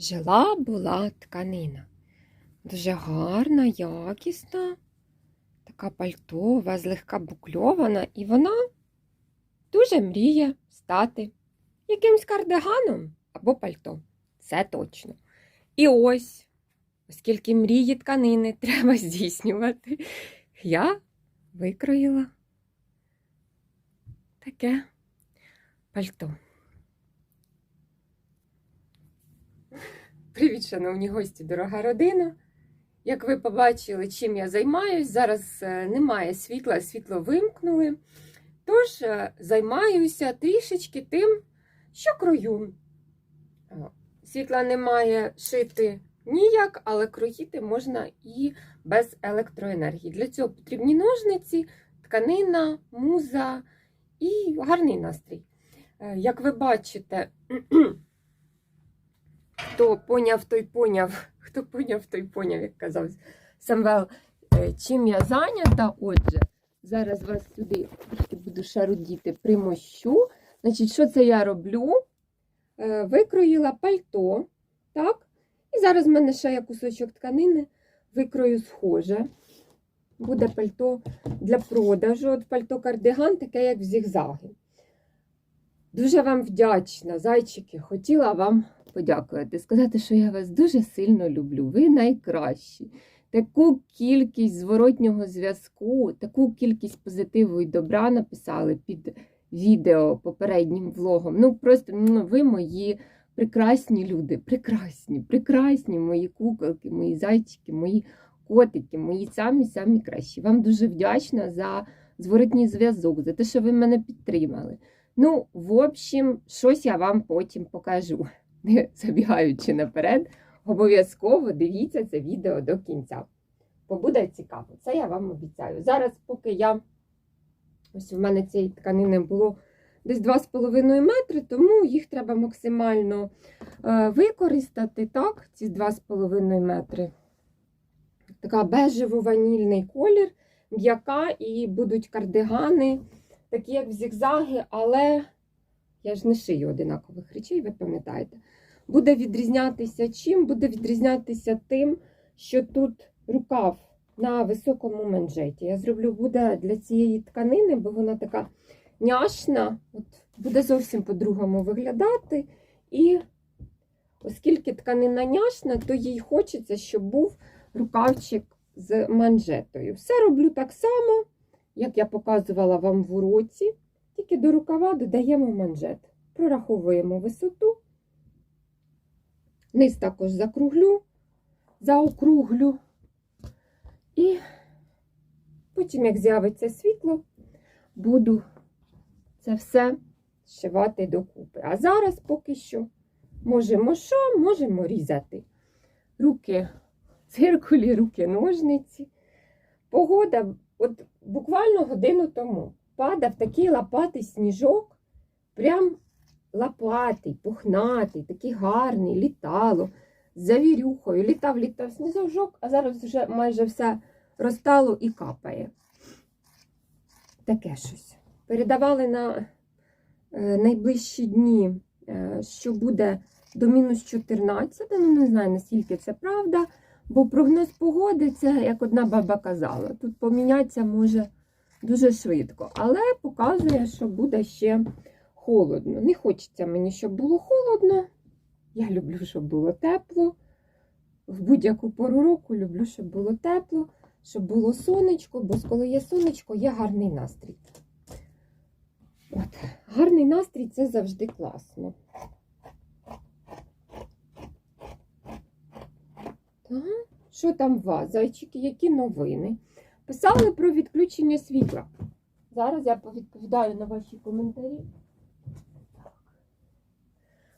Жила була тканина. Дуже гарна, якісна, така пальтова, злегка букльована, і вона дуже мріє стати якимсь кардиганом або пальто. Це точно. І ось, оскільки мрії тканини треба здійснювати, я викроїла таке пальто. Привіт, шановні гості, дорога родина. Як ви побачили, чим я займаюсь, зараз е, немає світла, світло вимкнули. Тож е, займаюся трішечки тим, що крою. Світла немає шити ніяк, але кроїти можна і без електроенергії. Для цього потрібні ножниці, тканина, муза і гарний настрій. Е, Як ви бачите, Хто поняв, той поняв. Хто поняв, той поняв, як казав Самвел. Е, Чим я зайнята? Отже, зараз вас сюди трошки буду шарудіти, примощу. Значить, що це я роблю? Е, Викроїла пальто, так? І зараз в мене ще є кусочок тканини, викрою схоже. Буде пальто для продажу. От пальто кардиган, таке, як в зігзаги. Дуже вам вдячна, зайчики. Хотіла вам подякувати, сказати, що я вас дуже сильно люблю. Ви найкращі. Таку кількість зворотнього зв'язку, таку кількість позитиву і добра написали під відео попереднім влогом. Ну, просто ну, ви мої прекрасні люди, прекрасні, прекрасні мої куколки, мої зайчики, мої котики, мої самі-самі кращі. Вам дуже вдячна за зворотній зв'язок, за те, що ви мене підтримали. Ну, в общем, щось я вам потім покажу. Забігаючи наперед, обов'язково дивіться це відео до кінця. Бо буде цікаво, це я вам обіцяю. Зараз, поки я ось в мене цієї тканини було десь 2,5 метри, тому їх треба максимально е, використати. Так, ці 2,5 метри. Така бежево-ванільний колір, м'яка, і будуть кардигани, такі як в зігзаги, але я ж не шию одинакових речей, ви пам'ятаєте. Буде відрізнятися чим? Буде відрізнятися тим, що тут рукав на високому манжеті. Я зроблю буде для цієї тканини, бо вона така няшна, от буде зовсім по-другому виглядати. І оскільки тканина няшна, то їй хочеться, щоб був рукавчик з манжетою. Все роблю так само, як я показувала вам в уроці. Тільки до рукава додаємо манжет. Прораховуємо висоту. Низ також закруглю, заокруглю. І потім, як з'явиться світло, буду це все зшивати докупи. А зараз поки що можемо що, можемо різати. Руки циркулі, руки ножниці. Погода, от буквально годину тому падав такий лопатий сніжок, прям лопатий, пухнатий, такий гарний, літало з завірюхою. Літав, літав сніжок, а зараз вже майже все розтало і капає. Таке щось. Передавали на е, найближчі дні, е, що буде до мінус 14, ну не знаю, наскільки це правда, бо прогноз погоди це, як одна баба казала, тут помінятися може дуже швидко, але показує, що буде ще холодно. Не хочеться мені, щоб було холодно. Я люблю, щоб було тепло. В будь-яку пору року люблю, щоб було тепло, щоб було сонечко, бо коли є сонечко, є гарний настрій. От, гарний настрій це завжди класно. Так, що там у вас, зайчики, які новини? Писали про відключення світла. Зараз я повідповідаю на ваші коментарі.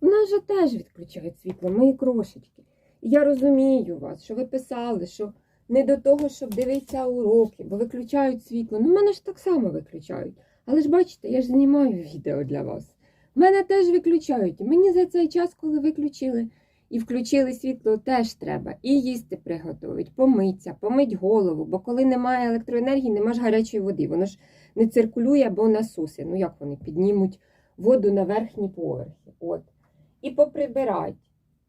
У нас же теж відключають світло, мої крошечки. І я розумію вас, що ви писали, що не до того, щоб дивитися уроки, бо виключають світло. Ну, мене ж так само виключають. Але ж бачите, я ж знімаю відео для вас. Мене теж виключають. Мені за цей час, коли виключили і включили світло, теж треба і їсти приготувати, помитися, помить голову, бо коли немає електроенергії, нема ж гарячої води. Воно ж не циркулює, бо насоси. Ну як вони піднімуть воду на верхні поверхи? От. І поприбирати.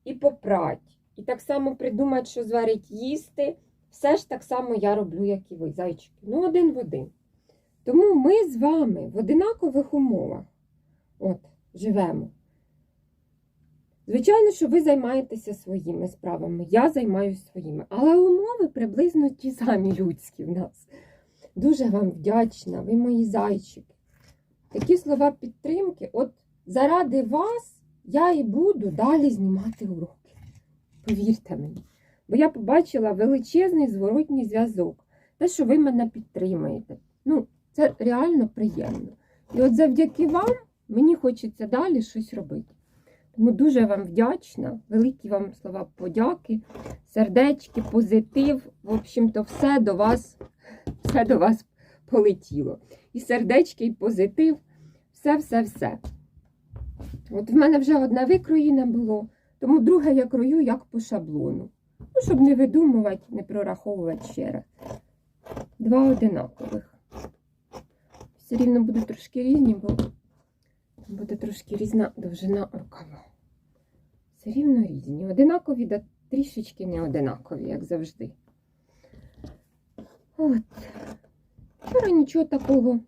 і попрать. І так само придумати, що зварить їсти. Все ж так само я роблю, як і ви, зайчики. Ну, один в один. Тому ми з вами в одинакових умовах от, живемо. Звичайно, що ви займаєтеся своїми справами, я займаюся своїми, але умови приблизно ті самі людські в нас. Дуже вам вдячна, ви мої зайчики. Такі слова підтримки. От заради вас я і буду далі знімати уроки. Повірте мені. Бо я побачила величезний зворотній зв'язок. Те, що ви мене підтримуєте. Ну, це реально приємно. І от завдяки вам мені хочеться далі щось робити. Тому дуже вам вдячна, великі вам слова подяки, сердечки, позитив. В общем-то, все до вас, все до вас полетіло. І сердечки, і позитив, все-все-все. От в мене вже одне викроєне було, тому друге я крою як по шаблону. Ну, щоб не видумувати, не прораховувати ще раз. Два одинакових. Все рівно будуть трошки різні, бо буде трошки різна довжина рукава. Все рівно різні. Одинакові, да трішечки не одинакові, як завжди. От. Вчора нічого такого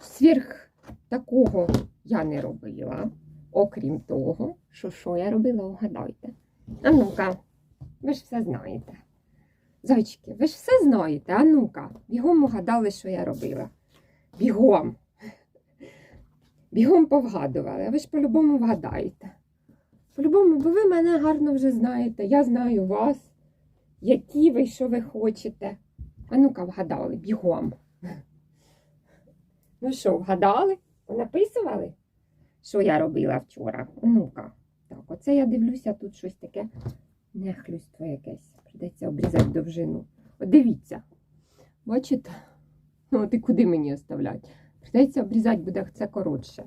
сверх такого я не робила. Окрім того, що що я робила, угадайте. А ну-ка, ви ж все знаєте. Зайчики, ви ж все знаєте, а ну-ка, бігом угадали, що я робила. Бігом. Бігом повгадували, а ви ж по-любому вгадаєте. По-любому, бо ви мене гарно вже знаєте, я знаю вас, які ви, що ви хочете. А ну-ка, вгадали, бігом. Ну що, вгадали? Понаписували, що я робила вчора? Ну-ка. Так, оце я дивлюся, тут щось таке нехлюство якесь. Придеться обрізати довжину. От дивіться. Бачите? Ну, от і куди мені оставляти? Придеться обрізати буде це коротше.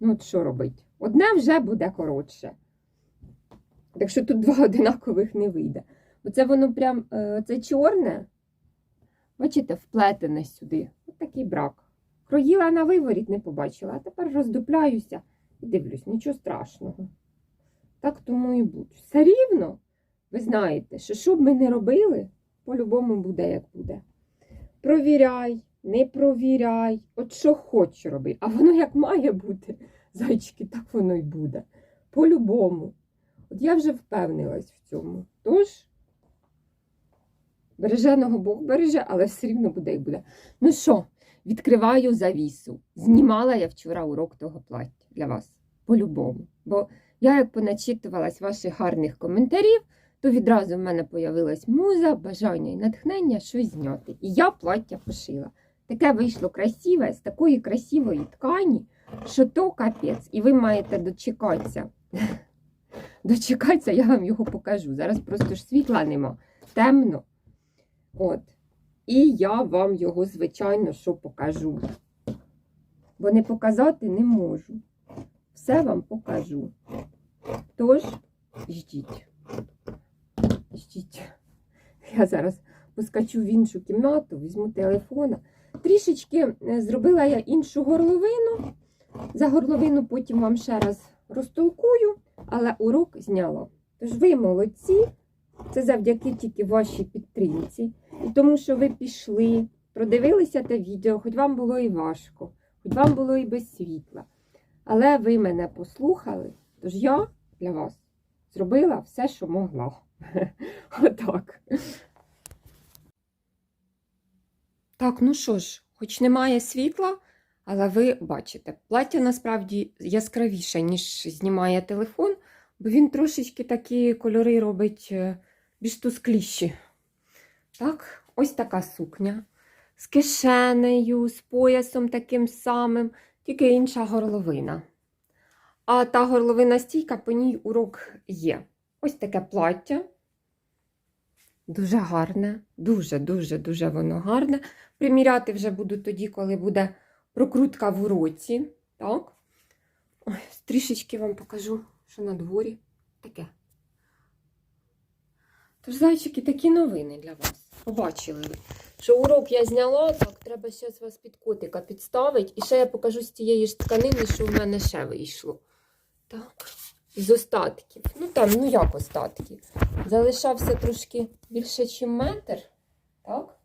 Ну, от що робити? Одне вже буде коротше. Так що тут два одинакових не вийде. Оце воно прям е, це чорне. Бачите, вплетене сюди. От такий брак. Кроїла на виворіт, не побачила, а тепер роздупляюся і дивлюсь, нічого страшного. Так тому і буде. Все рівно, ви знаєте, що що б ми не робили, по-любому буде, як буде. Провіряй, не провіряй, от що хочеш роби. А воно як має бути, зайчики, так воно й буде. По-любому. От я вже впевнилась в цьому. Тож, береженого Бог береже, але все рівно буде і буде. Ну що, відкриваю завісу. Знімала я вчора урок того плаття для вас. По-любому. Бо я, як поначитувалась ваших гарних коментарів, то відразу в мене появилась муза, бажання і натхнення щось зняти. І я плаття пошила. Таке вийшло красиве, з такої красивої ткані, що то капець. І ви маєте дочекатися. Дочекатися, я вам його покажу. Зараз просто ж світла нема. Темно. От. І я вам його, звичайно, що покажу. Бо не показати не можу. Все вам покажу. Тож, ждіть. Ждіть. Я зараз поскочу в іншу кімнату, візьму телефона. Трішечки е, зробила я іншу горловину. За горловину потім вам ще раз розтолкую, але урок зняла. Тож ви молодці. Це завдяки тільки вашій підтримці. І тому, що ви пішли, продивилися те відео, хоч вам було і важко, хоч вам було і без світла. Але ви мене послухали, тож я для вас зробила все, що могла. Отак. Так, ну що ж, хоч немає світла, але ви бачите, плаття насправді яскравіше, ніж знімає телефон, бо він трошечки такі кольори робить е, більш тускліші. Так, ось така сукня. З кишенею, з поясом таким самим, тільки інша горловина. А та горловина стійка, по ній урок є. Ось таке плаття. Дуже гарне, дуже-дуже дуже воно гарне. Приміряти вже буду тоді, коли буде прокрутка в уроці. Так? Ой, трішечки вам покажу, що на дворі таке. Тож, зайчики, такі новини для вас. Побачили ви, що урок я зняла, так, треба зараз вас під котика підставити. І ще я покажу з тієї ж тканини, що в мене ще вийшло. Так. Із остатків. Ну там, ну як остатки? Залишався трошки більше, ніж метр. Так?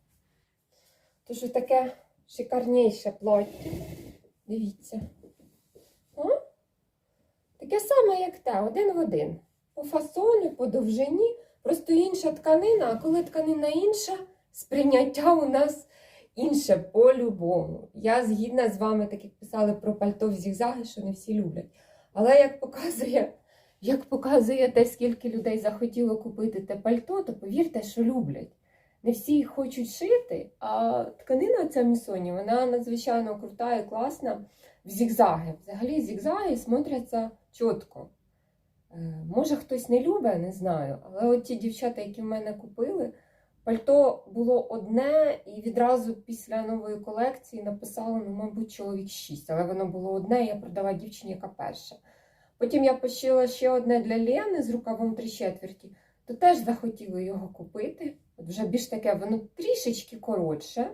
Тож таке шикарніше плаття. Дивіться. О? Таке саме, як те, один в один. По фасону, по довжині, просто інша тканина, а коли тканина інша, сприйняття у нас інше по-любому. Я згідна з вами, так як писали про пальто в зігзаги, що не всі люблять. Але як показує, як показує те, скільки людей захотіло купити те пальто, то повірте, що люблять. Не всі хочуть шити, а тканина ця місоні, вона надзвичайно крута і класна в зігзаги. Взагалі зігзаги смотряться чітко. Е, Може, хтось не любить, не знаю. Але от ті дівчата, які в мене купили, пальто було одне, і відразу після нової колекції написала, ну, мабуть, чоловік 6, але воно було одне, і я продала дівчині, яка перша. Потім я пошила ще одне для Лени з рукавом три четверті, то теж захотіли його купити. От вже більш таке, воно трішечки коротше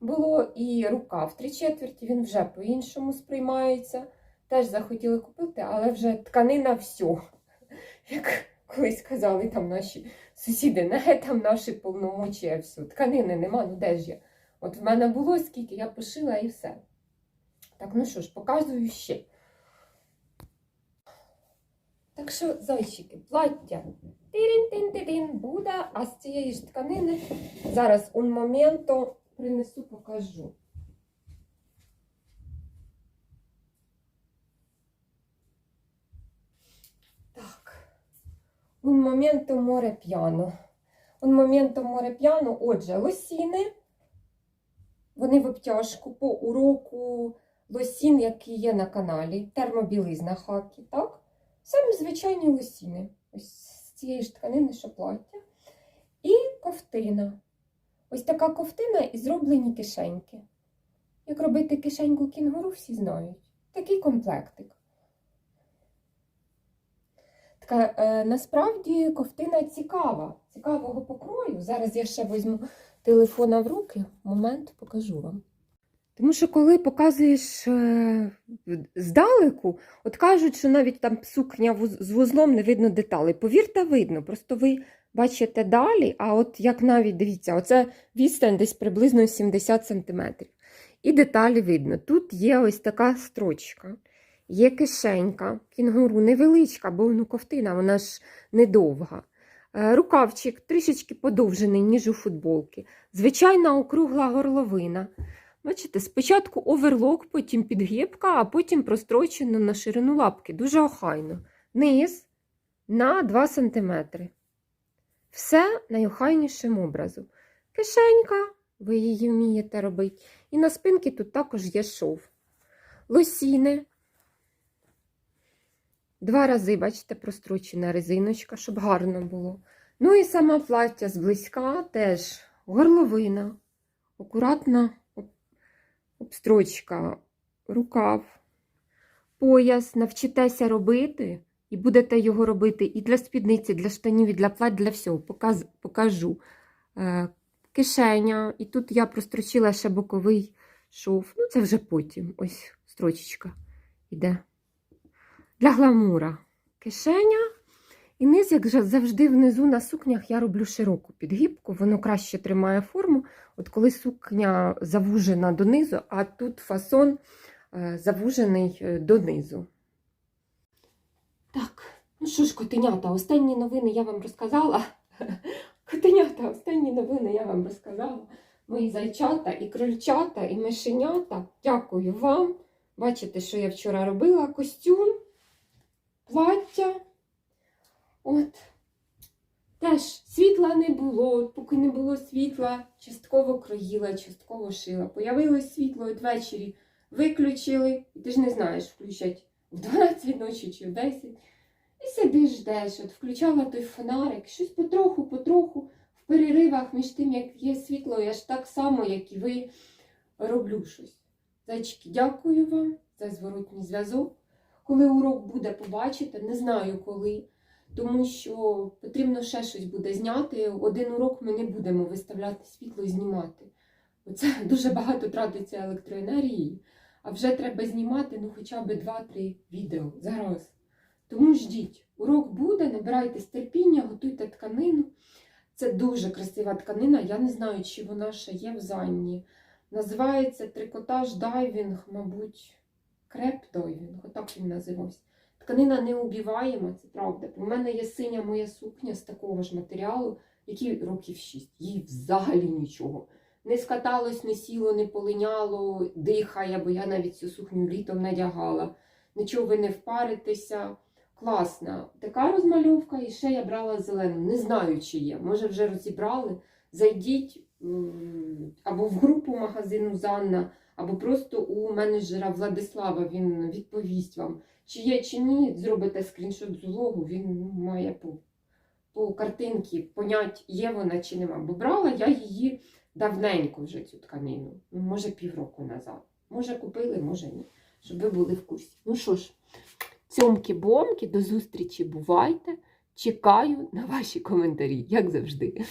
було, і рукав три четверті, він вже по-іншому сприймається. Теж захотіли купити, але вже тканина все. Як колись казали там наші сусіди, не там наші повномочія все. Тканини нема, ну де ж я? От в мене було скільки, я пошила і все. Так, ну що ж, показую ще. Так що, зайчики, плаття тирін-тин-тирін буде, а з цієї ж тканини зараз un momento принесу, покажу. Так. Un momento море п'яно. Un momento море п'яно. Отже, лосіни. Вони в обтяжку по уроку лосін, який є на каналі. Термобілизна хакі, так? Самі звичайні лосіни. Ось з цієї ж тканини, що плаття. І ковтина. Ось така ковтина і зроблені кишеньки. Як робити кишеньку кінгуру, всі знають. Такий комплектик. Така, е, насправді ковтина цікава, цікавого покрою. Зараз я ще візьму телефона в руки, момент покажу вам. Тому що коли показуєш е, здалеку, от кажуть, що навіть там сукня з вузлом не видно деталей. Повірте, видно, просто ви бачите далі, а от як навіть дивіться, оце відстань десь приблизно 70 см. І деталі видно. Тут є ось така строчка. Є кишенька, кінгуру невеличка, бо ну, ковтина, вона ж недовга. Е, Рукавчик трішечки подовжений, ніж у футболки. Звичайна округла горловина. Бачите, спочатку оверлок, потім підгибка, а потім прострочено на ширину лапки. Дуже охайно. Низ на 2 см. Все найохайнішим образом. Кишенька, ви її вмієте робити. І на спинці тут також є шов. Лосіни. Два рази, бачите, прострочена резиночка, щоб гарно було. Ну і сама плаття зблизька теж горловина, акуратна обстрочка, рукав, пояс. Навчитеся робити, і будете його робити і для спідниці, для штанів, і для плать, для всього. Покажу. Е, кишеня, і тут я прострочила ще боковий шов. Ну, це вже потім. Ось строчечка іде. Для гламура. Кишеня. І низ, як завжди, внизу на сукнях я роблю широку підгибку, воно краще тримає форму. От коли сукня завужена донизу, а тут фасон е, завужений е, донизу. Так, ну що ж, котенята, останні новини я вам розказала. Котенята, останні новини я вам розказала. Мої зайчата і крольчата, і мишенята. Дякую вам. Бачите, що я вчора робила костюм, плаття. От. Теж світла не було, поки не було світла, частково кроїла, частково шила. Появилось світло ввечері, виключили, і ти ж не знаєш, включать в 12 ночі чи в 10. І сидиш, ждеш, от включала той фонарик, щось потроху, потроху, в переривах між тим, як є світло, я ж так само, як і ви, роблю щось. Зайчики, дякую вам за зворотній зв'язок. Коли урок буде, побачите, не знаю коли, тому що потрібно ще щось буде зняти. Один урок ми не будемо виставляти світло і знімати. Оце дуже багато тратиться електроенергії, а вже треба знімати ну, хоча б 2-3 відео зараз. Тому ждіть, урок буде, набирайтесь терпіння, готуйте тканину. Це дуже красива тканина. Я не знаю, чи вона ще є в Занні. Називається трикотаж дайвінг, мабуть, креп дайвінг, отак він називався. Тканина не убіваєма, це правда. У мене є синя моя сукня з такого ж матеріалу, який років 6. Їй взагалі нічого. Не скаталось, не сіло, не полиняло, дихає, бо я навіть цю сукню літом надягала. Нічого ви не впаритеся. Класна. Така розмальовка, і ще я брала зелену. Не знаю, чи є. Може, вже розібрали. Зайдіть або в групу магазину Занна, або просто у менеджера Владислава він відповість вам, чи є, чи ні. Зробите скріншот з влогу, він має по, по картинці понять, є вона чи нема. Бо брала я її давненько вже цю тканину. Ну, Може, півроку назад. Може, купили, може ні. Щоб ви були в курсі. Ну що ж, цьомки-бомки, до зустрічі бувайте. Чекаю на ваші коментарі, як завжди.